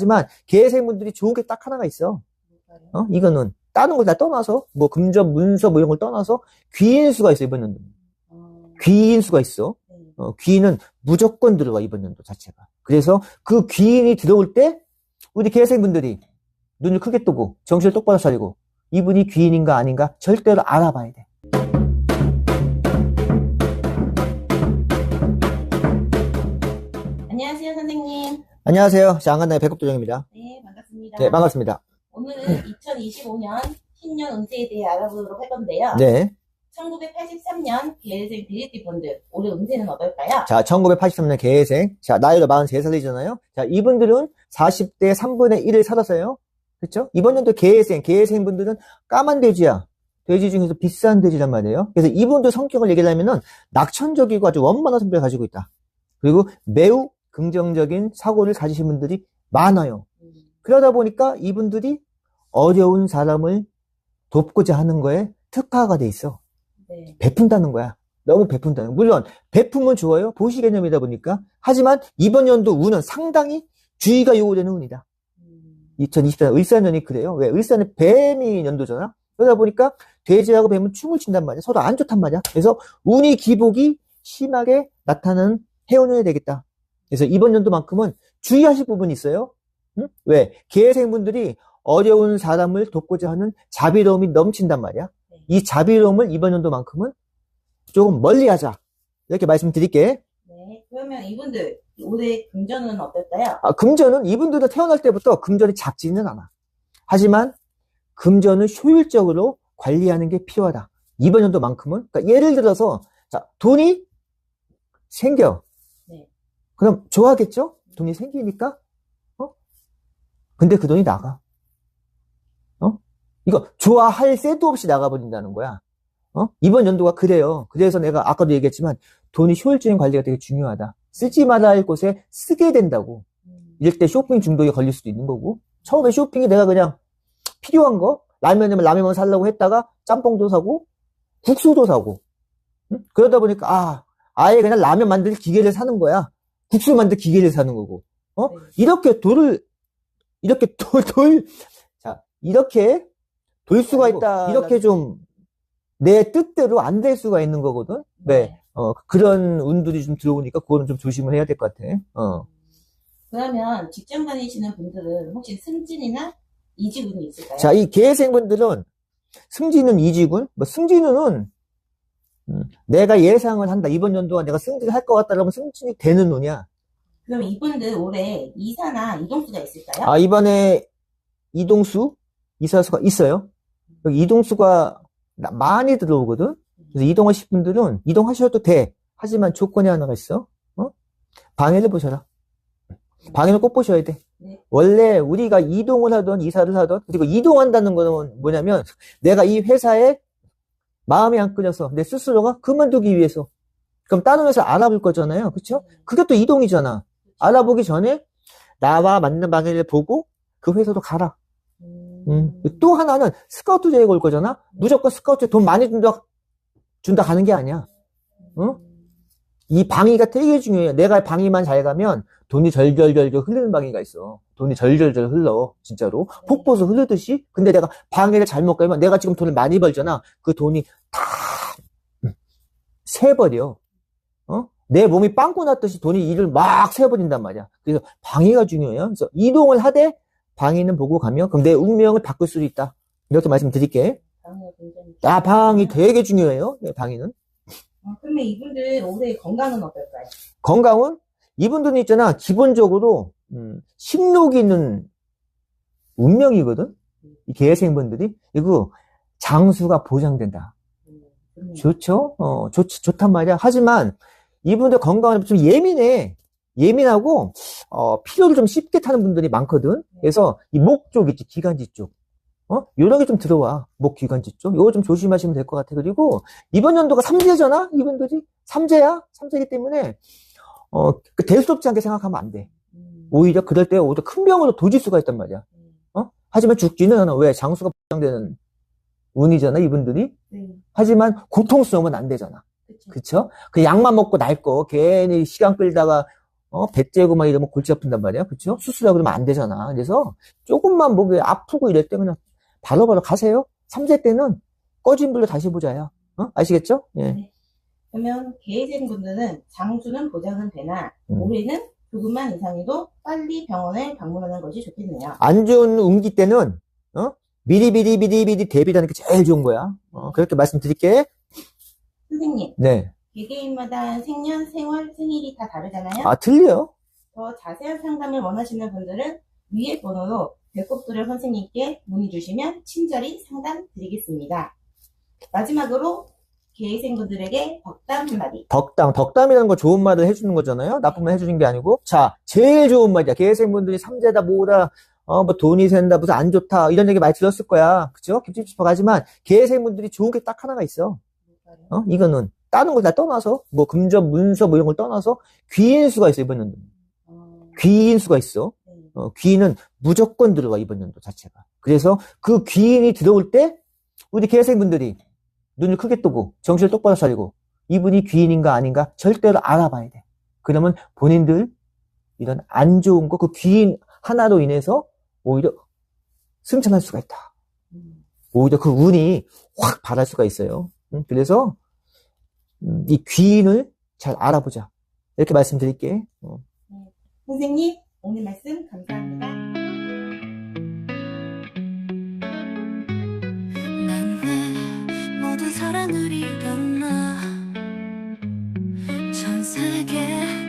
하지만 계생분들이 좋은 게 딱 하나가 있어. 어? 이거는 다른 걸 다 떠나서 뭐 금전, 문서 뭐 이런 걸 떠나서 귀인 수가 있어 이번 연도. 어, 귀인 수가 있어. 네. 어, 귀인은 무조건 들어가 이번 연도 자체가. 그래서 그 귀인이 들어올 때 우리 계생분들이 눈을 크게 뜨고 정신을 똑바로 차리고 이분이 귀인인가 아닌가 절대로 알아봐야 돼. 안녕하세요. 장한나의 배꼽도정입니다. 네, 반갑습니다. 네, 반갑습니다. 오늘은 2025년 신년 운세에 대해 알아보도록 할 건데요. 네. 1983년 계생 비리티 분들 올해 운세는 어떨까요? 자, 1983년 계생. 자, 나이가 43살이잖아요. 자, 이분들은 40대 3분의 1을 살았어요. 그렇죠? 이번 연도 계생, 계생 분들은 까만 돼지야. 돼지 중에서 비싼 돼지란 말이에요. 그래서 이분들 성격을 얘기하면은 낙천적이고 아주 원만한 성격을 가지고 있다. 그리고 매우 긍정적인 사고를 가지신 분들이 많아요. 음, 그러다 보니까 이분들이 어려운 사람을 돕고자 하는 거에 특화가 돼 있어. 네. 베푼다는 거야. 너무 베푼다는. 물론 베품은 좋아요. 보시 개념이다 보니까. 하지만 이번 연도 운은 상당히 주의가 요구되는 운이다. 음, 2024년 을사년이 그래요. 왜? 을사는 뱀이 연도잖아. 그러다 보니까 돼지하고 뱀은 춤을 춘단 말이야. 서로 안 좋단 말이야. 그래서 운이 기복이 심하게 나타나는 해운년이 되겠다. 그래서 이번 연도만큼은 주의하실 부분이 있어요. 응? 왜? 계생분들이 어려운 사람을 돕고자 하는 자비로움이 넘친단 말이야. 네. 이 자비로움을 이번 연도만큼은 조금 멀리 하자. 이렇게 말씀드릴게. 네. 그러면 이분들 올해 금전은 어떨까요? 아, 금전은 이분들은 태어날 때부터 금전이 작지는 않아. 하지만 금전을 효율적으로 관리하는 게 필요하다. 이번 연도만큼은. 그러니까 예를 들어서, 자, 돈이 생겨. 네. 그럼 좋아하겠죠? 돈이 생기니까? 어? 근데 그 돈이 나가. 어? 이거 좋아할 새도 없이 나가버린다는 거야. 어? 이번 연도가 그래요. 그래서 내가 아까도 얘기했지만 돈이 효율적인 관리가 되게 중요하다. 쓰지 말아야 할 곳에 쓰게 된다고. 음, 이럴 때 쇼핑 중독에 걸릴 수도 있는 거고. 처음에 쇼핑이 내가 그냥 필요한 거, 라면이면 라면만 살려고 했다가 짬뽕도 사고, 국수도 사고. 응? 그러다 보니까, 아, 아예 그냥 라면 만들 기계를 사는 거야. 국수 만들 기계를 사는 거고. 어? 네. 이렇게 돌을, 이렇게 돌, 돌, 자, 이렇게 돌 수가 있다. 이렇게 좀 내 뜻대로 안 될 수가 있는 거거든. 네. 어, 그런 운들이 좀 들어오니까 그거는 좀 조심을 해야 될 것 같아. 어. 그러면 직장 다니시는 분들은 혹시 승진이나 이직운이 있을까요? 자, 이 계생분들은 승진은 이직운, 뭐 승진운은 음, 내가 예상을 한다. 이번 연도가 내가 승진할 것 같다. 그러면 승진이 되는 운이야. 그럼 이분들 올해 이사나 이동수가 있을까요? 아, 이번에 이동수, 이사수가 있어요. 여기 이동수가 나- 많이 들어오거든. 그래서 이동하실 분들은 이동하셔도 돼. 하지만 조건이 하나가 있어. 어? 방해를 보셔라. 방해를 꼭 보셔야 돼. 네. 원래 우리가 이동을 하던 이사를 하던 그리고 이동한다는 거는 뭐냐면 내가 이 회사에 마음이 안 끌려서 내 스스로가 그만두기 위해서 그럼 다른 회사 알아볼 거잖아요. 그렇죠? 그게 또 이동이잖아. 알아보기 전에 나와 맞는 방해를 보고 그 회사로 가라. 음, 음. 또 하나는 스카우트 제의가 올 거잖아. 무조건 스카우트 돈 많이 준다 준다 가는 게 아니야. 어? 이 방위가 되게 중요해요. 내가 방위만 잘 가면 돈이 절절절절 흐르는 방위가 있어. 돈이 절절절 흘러. 진짜로. 폭포수 흐르듯이. 근데 내가 방위를 잘못 가면 내가 지금 돈을 많이 벌잖아. 그 돈이 다 음, 새버려. 어? 내 몸이 빵꾸 났듯이 돈이 일을 막 새버린단 말이야. 그래서 방위가 중요해요. 그래서 이동을 하되 방위는 보고 가면 그럼 내 운명을 바꿀 수도 있다. 이렇게 말씀드릴게. 아, 방위. 되게 중요해요. 네, 방위는. 어, 그러면 이분들 올해 건강은 어떨까요? 건강은? 이분들은 있잖아. 기본적으로 음, 식욕이 있는 운명이거든? 이 계생분들이? 이거 장수가 보장된다. 음, 음, 좋죠? 어 좋, 좋단 말이야. 하지만 이분들 건강은 좀 예민해. 예민하고 어 피로를 좀 쉽게 타는 분들이 많거든? 그래서 이 목 쪽 있지 기관지 쪽 어? 요런 게 좀 들어와. 목 기관지 쪽. 요거 좀 조심하시면 될 것 같아. 그리고, 이번 연도가 삼재잖아? 이분들이? 삼재야? 삼재이기 때문에, 어, 그 대수롭지 않게 생각하면 안 돼. 음, 오히려 그럴 때 오히려 큰 병으로 도질 수가 있단 말이야. 음, 어? 하지만 죽지는 않아. 왜? 장수가 보장되는 운이잖아, 이분들이. 네, 하지만 고통스러우면 안 되잖아. 그쵸. 그쵸? 그 약만 먹고 날 거, 괜히 시간 끌다가 어, 배 째고 막 이러면 골치 아픈단 말이야. 그쵸? 수술하고 그러면 안 되잖아. 그래서 조금만 목이 아프고 이럴 때 그냥 바로바로 가세요. 3세 때는 꺼진 불로 다시 보자요. 어? 아시겠죠? 예. 그러면 계획생 분들은 장수는 보장은 되나 음. 올해는 조금만 이상해도 빨리 병원을 방문하는 것이 좋겠네요. 안 좋은 운기 때는, 어? 미리, 미리, 미리, 미리 대비하는 게 제일 좋은 거야. 어, 그렇게 말씀드릴게. 선생님, 네. 개개인마다 생년, 생월, 생일이 다 다르잖아요. 아, 틀려. 더 자세한 상담을 원하시는 분들은 위에 번호로 배꼽도련 선생님께 문의 주시면 친절히 상담 드리겠습니다. 마지막으로 계획생분들에게 덕담 한마디. 덕담, 덕담이라는 거 좋은 말을 해주는 거잖아요. 나쁜 말 해주는 게 아니고. 자, 제일 좋은 말이야. 계획생분들이 삼재다, 뭐다, 어, 뭐 돈이 샌다, 무슨 안 좋다, 이런 얘기 많이 들었을 거야. 그쵸? 깁찝찝 하지만, 계획생분들이 좋은 게 딱 하나가 있어. 어? 이거는, 다른 걸다 떠나서, 뭐, 금전, 문서, 뭐 이런 걸 떠나서, 귀인 수가 있어, 이번 연도. 어, 귀인 수가 있어. 네. 어, 귀인은 무조건 들어와, 이번 연도 자체가. 그래서 그 귀인이 들어올 때, 우리 계획생분들이 눈을 크게 뜨고, 정신을 똑바로 차리고, 이분이 귀인인가 아닌가 절대로 알아봐야 돼. 그러면 본인들 이런 안 좋은 거, 그 귀인 하나로 인해서 오히려 승천할 수가 있다. 음, 오히려 그 운이 확 발할 수가 있어요. 음, 그래서 음, 이 귀인을 잘 알아보자. 이렇게 말씀드릴게. 어. 선생님, 오늘 말씀 감사합니다. 모든 사랑을 잃었나 전 세계